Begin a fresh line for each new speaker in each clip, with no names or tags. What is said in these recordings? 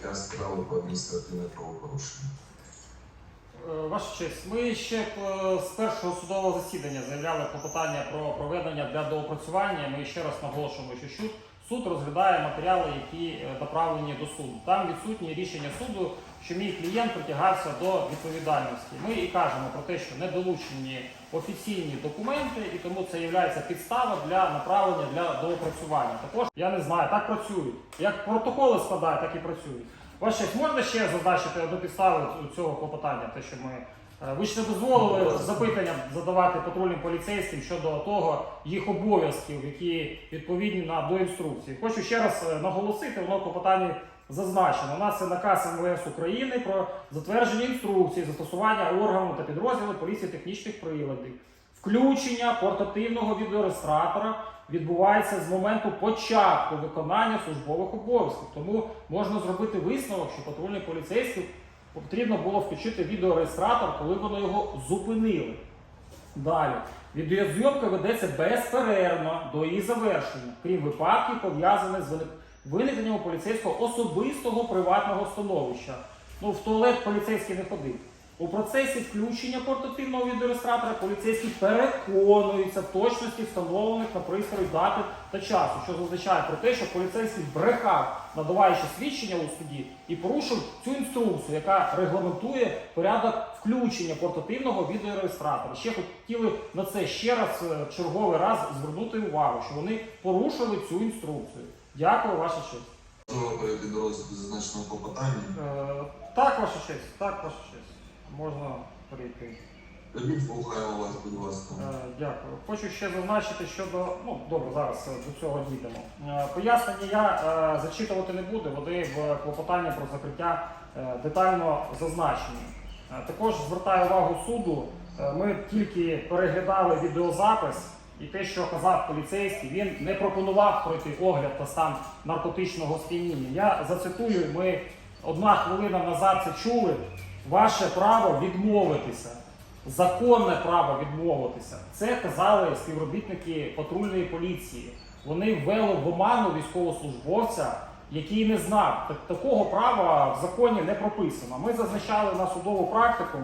закриття справа по адміністративне правопорушення.
Е, Ваша честь, ми ще е, з першого судового засідання заявляли клопотання про проведення для доопрацювання. Ми ще раз наголошуємо, що суд, розглядає матеріали, які е, направлені до суду. Там відсутні рішення суду, що мій клієнт притягався до відповідальності. Ми і кажемо про те, що не долучені офіційні документи, і тому це є підстава для направлення для доопрацювання. Також я не знаю, так працюють. Як протоколи складають, так і працюють. Честь, можна ще зазначити одну підставу цього клопотання? Те, що ми е, ви ж не дозволили запитання задавати патрульним поліцейським щодо того їх обов'язків, які відповідні на до інструкції. Хочу ще раз е, наголосити, воно клопотанні зазначено. У нас є наказ МВС України про затвердження інструкції застосування органів та підрозділів поліції технічних приладів. Включення портативного відеореєстратора відбувається з моменту початку виконання службових обов'язків. Тому можна зробити висновок, що патрульний поліцейський потрібно було включити відеореєстратор, коли вони його зупинили. Далі. Відеозйомка ведеться безперервно до її завершення, крім випадків, пов'язаних з виник- у поліцейського особистого приватного становища. Ну, в туалет поліцейський не ходив. У процесі включення портативного відеореєстратора поліцейський переконується в точності встановлених на пристрої дати та часу, що зазначає про те, що поліцейський брехав, надаваючи свідчення у суді, і порушив цю інструкцію, яка регламентує порядок включення портативного відеореєстратора. Ще хотіли на це ще раз е, черговий раз звернути увагу, що вони порушили цю інструкцію. Дякую, ваша честь.
Можливо перейти до розгляду зазначеного клопотання.
Е, так, ваша честь, так, ваша честь. Можна перейти.
Тоді слухаємо вас, будь ласка.
Е, Дякую. Хочу ще зазначити щодо. Ну добре, зараз е, до цього дійдемо. Е, Пояснення я е, зачитувати не буду, вони в клопотанні про закриття е, детально зазначені. Е, Також звертаю увагу суду. е, Ми тільки переглядали відеозапис, і те, що казав поліцейський, він не пропонував пройти огляд та стан наркотичного сп'яніння. Я зацитую, ми одна хвилина назад це чули. Ваше право відмовитися законне право відмовитися. Це казали співробітники патрульної поліції. Вони ввели в оману військовослужбовця, який не знав. Так, такого права в законі не прописано. Ми зазначали на судову практику.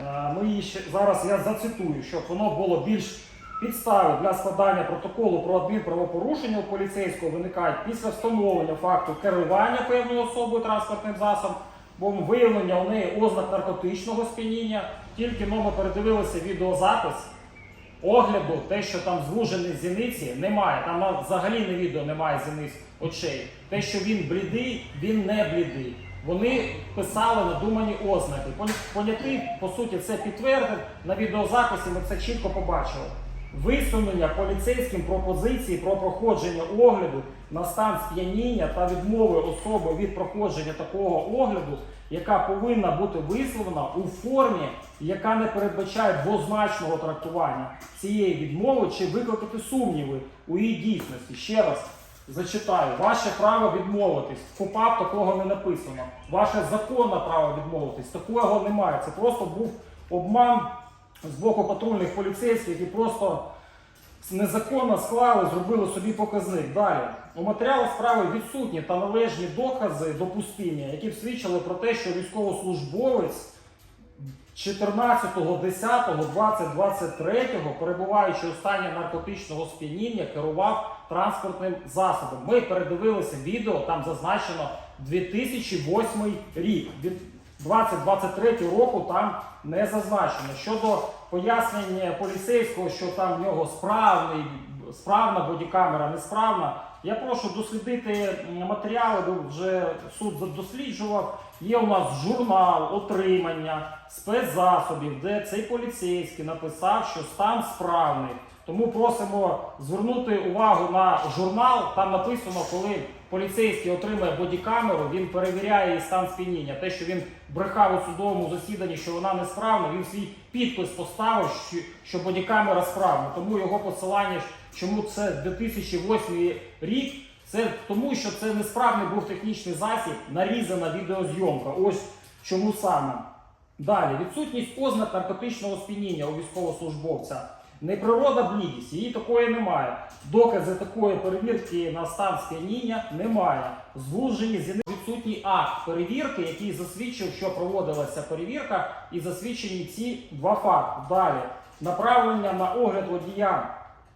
Е, Ми її ще зараз я зацитую, щоб воно було більш підстави для складання протоколу про адмінправопорушення у поліцейського виникають після встановлення факту керування певною особою транспортним засобом, бо виявлення у неї ознак наркотичного сп'яніння. Тільки ми передивилися відеозапис. Огляду, те, що там звужені зіниці, немає. Там взагалі на відео немає зіниць очей. Те, що він блідий, він не блідий. Вони писали надумані ознаки. Пон- Понятий, по суті, це підтвердив. На відеозаписі ми це чітко побачили. Висунення поліцейським пропозиції про проходження огляду на стан сп'яніння та відмови особи від проходження такого огляду, яка повинна бути висловлена у формі, яка не передбачає двозначного трактування цієї відмови чи викликати сумніви у її дійсності. Ще раз зачитаю: ваше право відмовитись. В КУПАП такого не написано. Ваше законне право відмовитись. Такого немає. Це просто був обман з боку патрульних поліцейських, які просто незаконно склали, зробили собі показник. Далі у матеріалах справи відсутні та належні докази допустимі, які б свідчили про те, що військовослужбовець 14.10.2023, перебуваючи у стані наркотичного сп'яніння, керував транспортним засобом. Ми передивилися відео, там зазначено 2008 рік. Від 2023 року там не зазначено. Щодо пояснення поліцейського, що там в нього справний, справна бодікамера, несправна. Я прошу дослідити матеріали, бо вже суд досліджував. Є у нас журнал отримання спецзасобів, де цей поліцейський написав, що стан справний. Тому просимо звернути увагу на журнал. Там написано, коли поліцейський отримує бодікамеру, він перевіряє її стан сп'яніння. Те, що він брехав у судовому засіданні, що вона несправна, він свій підпис поставив, що, що бодікамера справна. Тому його посилання, чому це 2008 рік, це тому, що це несправний був технічний засіб, нарізана відеозйомка. Ось чому саме. Далі, відсутність ознак наркотичного сп'яніння у військовослужбовця. Неприрода блідість, її такої немає. Докази такої перевірки на стан сп'яніння немає. Звужені зіни відсутній акт перевірки, який засвідчив, що проводилася перевірка, і засвідчені ці два факти. Далі направлення на огляд водія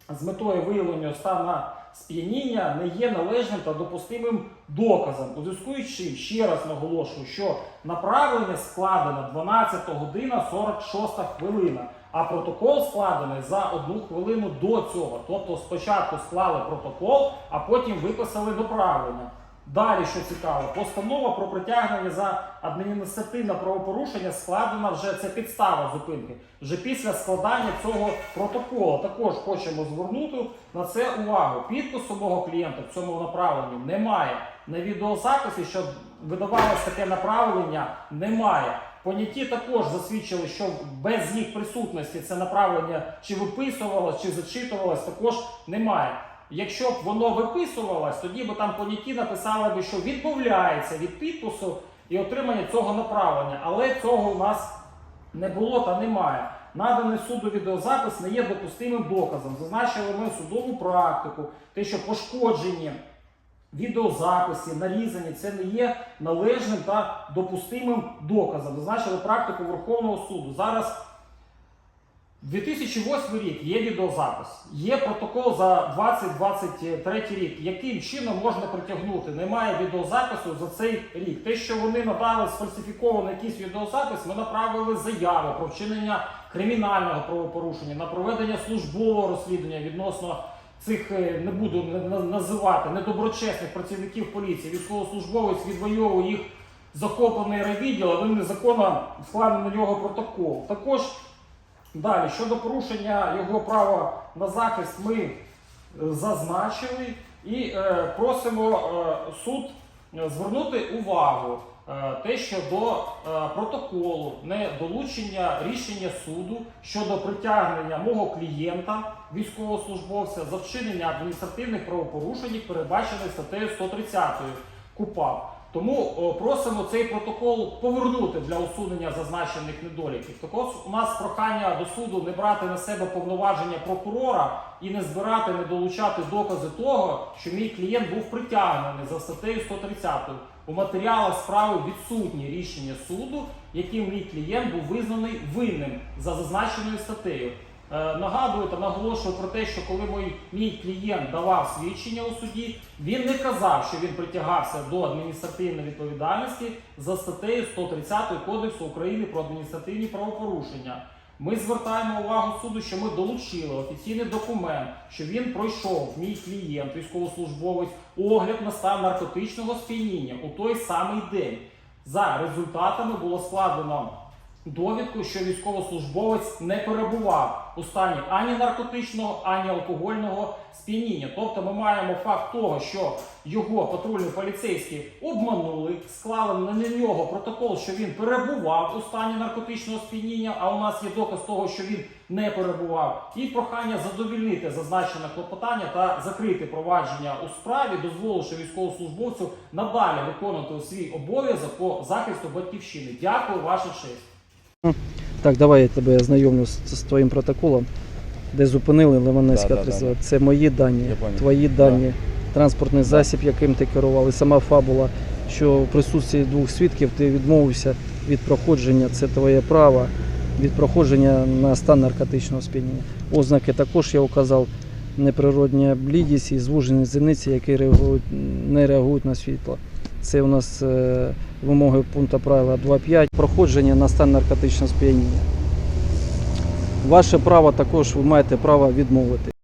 з метою виявлення стану сп'яніння не є належним та допустимим доказом. У зв'язку з чим ще раз наголошую, що направлення складено 12 година 46 хвилина, а протокол складений за одну хвилину до цього. Тобто спочатку склали протокол, а потім виписали направлення. Далі, що цікаво, постанова про притягнення за адміністративне правопорушення складена вже це підстава зупинки. Вже після складання цього протоколу. Також хочемо звернути на це увагу. Підпису мого клієнта в цьому направленні немає. На відеозаписі, що видавалось таке направлення, немає. Поняті також засвідчили, що без їх присутності це направлення чи виписувалось, чи зачитувалось, також немає. Якщо б воно виписувалось, тоді б там поняті написали б, що відмовляється від підпису і отримання цього направлення. Але цього у нас не було та немає. Наданий суду відеозапис не є допустимим доказом. Зазначили ми судову практику, те, що пошкоджені відеозаписи, нарізані, це не є належним та допустимим доказом. Зазначили практику Верховного суду. Зараз 2008 рік є відеозапис, є протокол за 2023 рік. Яким чином можна притягнути? Немає відеозапису за цей рік. Те, що вони надали сфальсифікований якийсь відеозапис, ми направили заяву про вчинення кримінального правопорушення на проведення службового розслідування відносно цих е, не буду на- на- називати недоброчесних працівників поліції. Військовослужбовець відвоював їх захоплений райвідділ, а він незаконно складений на нього протокол. Також Далі, щодо порушення його права на захист, ми е, зазначили і е, просимо е, суд звернути увагу е, те, що до е, протоколу не долучення рішення суду щодо притягнення мого клієнта, військовослужбовця, за вчинення адміністративних правопорушень, передбачених статтею 130 КУПАП. Тому просимо цей протокол повернути для усунення зазначених недоліків. Також у нас прохання до суду не брати на себе повноваження прокурора і не збирати, не долучати докази того, що мій клієнт був притягнений за статтею 130. У матеріалах справи відсутні рішення суду, яким мій клієнт був визнаний винним за зазначеною статтею. Е, Нагадую та наголошую про те, що коли мій, мій клієнт давав свідчення у суді, він не казав, що він притягався до адміністративної відповідальності за статтею 130 Кодексу України про адміністративні правопорушення. Ми звертаємо увагу суду, що ми долучили офіційний документ, що він пройшов мій клієнт, військовослужбовець, огляд на стан наркотичного сп'яніння у той самий день. За результатами було складено довідку, що військовослужбовець не перебував у стані ані наркотичного, ані алкогольного сп'яніння. Тобто ми маємо факт того, що його патрульні поліцейські обманули, склали на нього протокол, що він перебував у стані наркотичного сп'яніння, а у нас є доказ того, що він не перебував. І прохання задовільнити зазначене клопотання та закрити провадження у справі, дозволивши військовослужбовцю надалі виконувати свій обов'язок по захисту батьківщини. Дякую, ваша честь.
Так, давай я тебе ознайомлю з, з твоїм протоколом, де зупинили Лиманецька
Да, да,
32. Це мої дані,
Я понял.
твої дані, транспортний засіб, яким ти керував, і сама фабула, що в присутстві двох свідків ти відмовився від проходження, це твоє право, від проходження на стан наркотичного сп'яніння. Ознаки також я указав неприродня блідість і звужені зіниці, які реагують, не реагують на світло. Це у нас е, вимоги пункту правила 2.5. Проходження на стан наркотичного сп'яніння. Ваше право також ви маєте право відмовити.